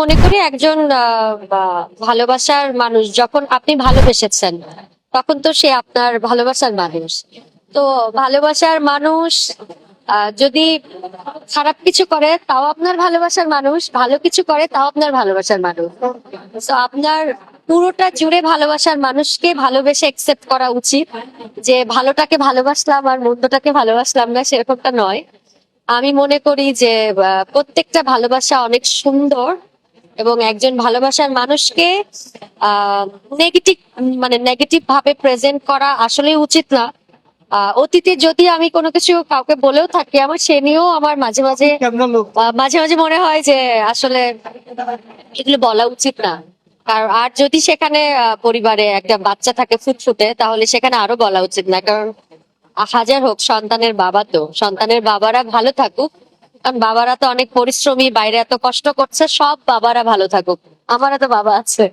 মনে করি একজন ভালোবাসার মানুষ যখন আপনি ভালোবেসেছেন, তখন তো সে আপনার ভালোবাসার মানুষ। তো ভালোবাসার মানুষ যদি খারাপ কিছু করে, তাও আপনার ভালোবাসার মানুষ, ভালো কিছু করে, তাও আপনার ভালোবাসার মানুষ। তো আপনার পুরোটা জুড়ে ভালোবাসার মানুষকে ভালোবেসে একসেপ্ট করা উচিত যে, ভালোটাকে ভালোবাসলাম আর মন্দটাকে ভালোবাসলাম না, সেরকমটা নয়। আমি মনে করি যে প্রত্যেকটা ভালোবাসা অনেক সুন্দর এবং একজন ভালোবাসার মানুষকে নেগেটিভ মানে নেগেটিভ ভাবে প্রেজেন্ট করা আসলে উচিত না। অতীতে যদি আমি কোনো কিছু কাউকে বলেও থাকি আমার সে নিয়েও আমার মাঝে মাঝে মাঝে মাঝে মনে হয় যে আসলে এগুলো বলা উচিত না। আর আর যদি সেখানে পরিবারে একটা বাচ্চা থাকে ফুটফুটে তাহলে সেখানে আরও বলা উচিত না। কারণ হাজার হোক, সন্তানের বাবা তো। সন্তানের বাবারা ভালো থাকুক। কারণ বাবারা তো অনেক পরিশ্রমী, বাইরে এত কষ্ট করছে, সব বাবারা ভালো থাকুক। আমারও তো বাবা আছে।